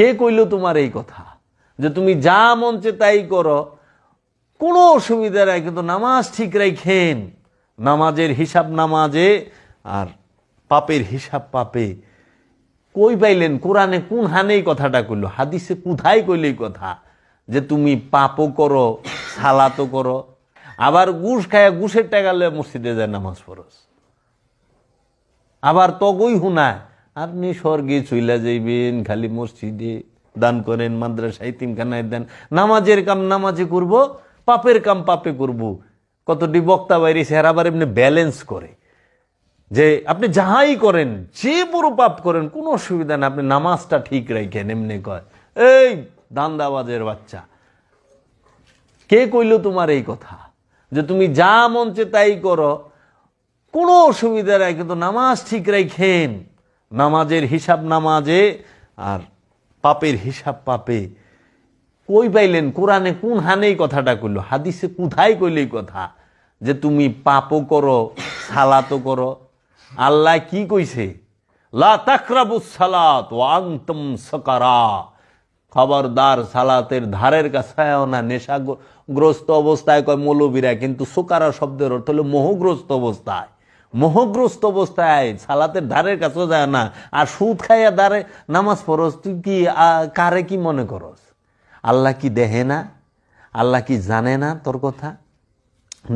কে কইল তোমার এই কথা? যে তুমি যা মঞ্চে তাই করো। কোনো অসুবিধা নাই, কিন্তু নামাজ ঠিক রাখেন নামাজের হিসাব নামাজে আর পাপের হিসাব পাপে। কই পাইলেন? কোরআনে কোন হানে এই কথাটা কইল? হাদিসে কোথায় কইল এই কথা? যে তুমি পাপও করো, সালাতও করো। আবার ঘুষ খায় ঘুষের টাকা লয়ে মসজিদে যায় নামাজ পড়স আবার তগই হুনায়। আপনি স্বর্গে চইলা যাইবেন, খালি মসজিদে দান করেন, মাদ্রাসায় তিনখানায় দেন। নামাজের কাম নামাজে করব, পাপের কাম পাপে করব। কতটি বক্তা বাইরে সে আবার এমনি ব্যালেন্স করে। যে আপনি যাহাই করেন, যে বড় পাপ করেন, কোনো অসুবিধা নেই, আপনি নামাজটা ঠিক রাখেন এমনি কয়। এই দান্দাবাজের বাচ্চা, কে কইল তোমার এই কথা? যে তুমি যা মঞ্চে তাই করো। কোনো অসুবিধা নাই, কিন্তু নামাজ ঠিক রাখেন নামাজের হিসাব নামাজে আর পাপের হিসাব পাপে। কই পাইলেন? কোরআনে কোন হানেই কথাটা কইল? হাদিসে কোথায় কইলেই কথা? যে তুমি পাপও করো, সালাতও করো। আল্লাহ কি কইছে? সালাত সকারা। খবরদার সালাতের ধারের কাছেও না, নেশাগ্রস্ত অবস্থায় কয় মৌলবীরা, কিন্তু সোকারা শব্দের অর্থ হলো মোহগ্রস্ত অবস্থায়। মোহগ্রস্ত অবস্থায়, সালাতের ধারের কাছেও যায় না, আর সুদ খাইয়া দাঁড়ে নামাজ পড়স তুই কি কারে কি মনে করস? আল্লাহ কি দেহে না? আল্লাহ কি জানে না তোর কথা?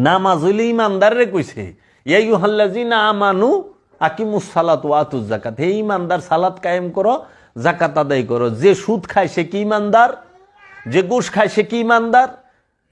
নামাজ হইলে ইমানদারে কইছে ইয়াই হাল্লাজিনা আমানু আকিমুস সালাত ওয়াতুজ জাকাত হে ইমানদার, সালাত কায়েম করো জাকাত আদায় করো। যে সুদ খায় সে কি ইমানদার? যে ঘুষ খায় সে কি ইমানদার?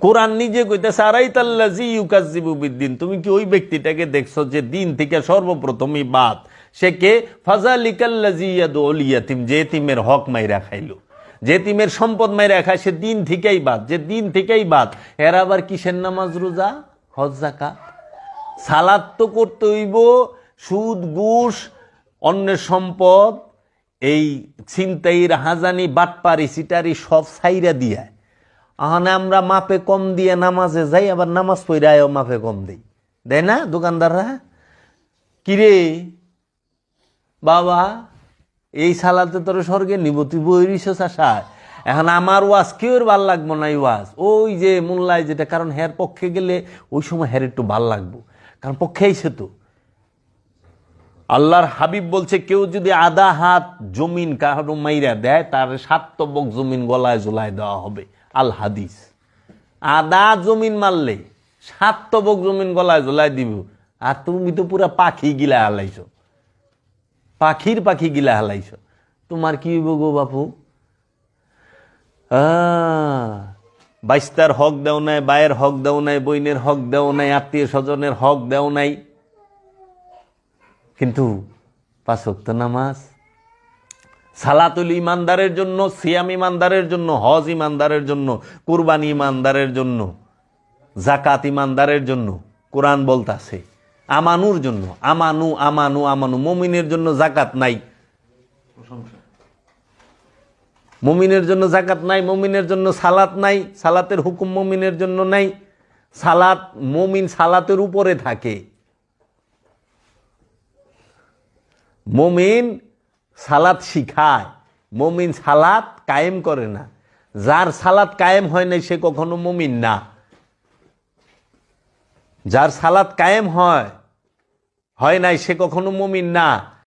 কোরআন নিজে কইতেছে ইউকাজিবু বিদ্দিন। তুমি কি ওই ব্যক্তিটাকে দেখছ যে দিন থেকে সর্বপ্রথমই বাদ? সে কে? ফাজালিকাল্লাজি ইয়াদুল ইয়াতিম। যে এতিমের হক মাইরা খাইলো। যে তিমের সম্পদ মাইরা খায়, সে দিন থেকেই বাদ। যে দিন থেকেই বাদ, এর আবার কিসের নামাজ রোজা? হজ জাকাত সালাদ তো করতে হইব, সুদ, ঘুষ, অন্যের সম্পদ, এই ছিনতাইর হাজানি বাটপারি সিটারি সব সাইরা দিয়া। আহানে আমরা মাপে কম দিয়ে নামাজে যাই, আবার নামাজ পড়ায়ও মাপে কম দেই। দেয় না দোকানদাররা? কিরে? বাবা, এই সালাতে তোর স্বর্গে নিব তুই বইরিস এখন আমার ওয়াজ কেউর ভালো লাগবো না ওয়াজ? ওই যে মোল্লায় যেটা, কারণ হের পক্ষে গেলে ওই সময় হের একটু ভালো লাগবো। কারণ পক্ষে আইছে তো। আল্লাহর হাবিব বলছে, কেউ যদি আধা হাত জমিন কারও মাইরা দেয়, তার সাতবক জমিন গলায় জোলায় দেওয়া হবে। আল হাদিস। আধা জমিন মারলে সাতবক জমিন গলায় জোলায় দিব। আর তুমি তো পুরা পাখি গিলা হালাইছো। পাখির পাখি গিলা হালাইছো। তোমার কি হইব গো বাপু? বাইস্তার হক দেও নাই, বায়ের হক দেও নাই, বইনের হক দেও নাই, আত্মীয় স্বজনের হক দেও নাই। কিন্তু পাঁচক্ত নামাজ সালাতুল ইমানদারের জন্য, সিয়াম ইমানদারের জন্য, হজ ইমানদারের জন্য, কুরবানি ইমানদারের জন্য জাকাত ইমানদারের জন্য, কোরআন বলতাছে, আমানুর জন্য, আমানু আমানু আমানু, মমিনের জন্য জাকাত নাই। মমিনের জন্য জাকাত নাই, মমিনের জন্য সালাত নাই, সালাতের হুকুম মমিনের জন্য নাই, সালাত মমিন সালাতের উপরে থাকে। মমিন সালাত শিখায়। মমিন সালাত কায়েম করে না। যার সালাত কায়েম হয় নাই, সে কখনো মমিন না। যার সালাত কায়েম হয় হয় নাই, সে কখনো মমিন না।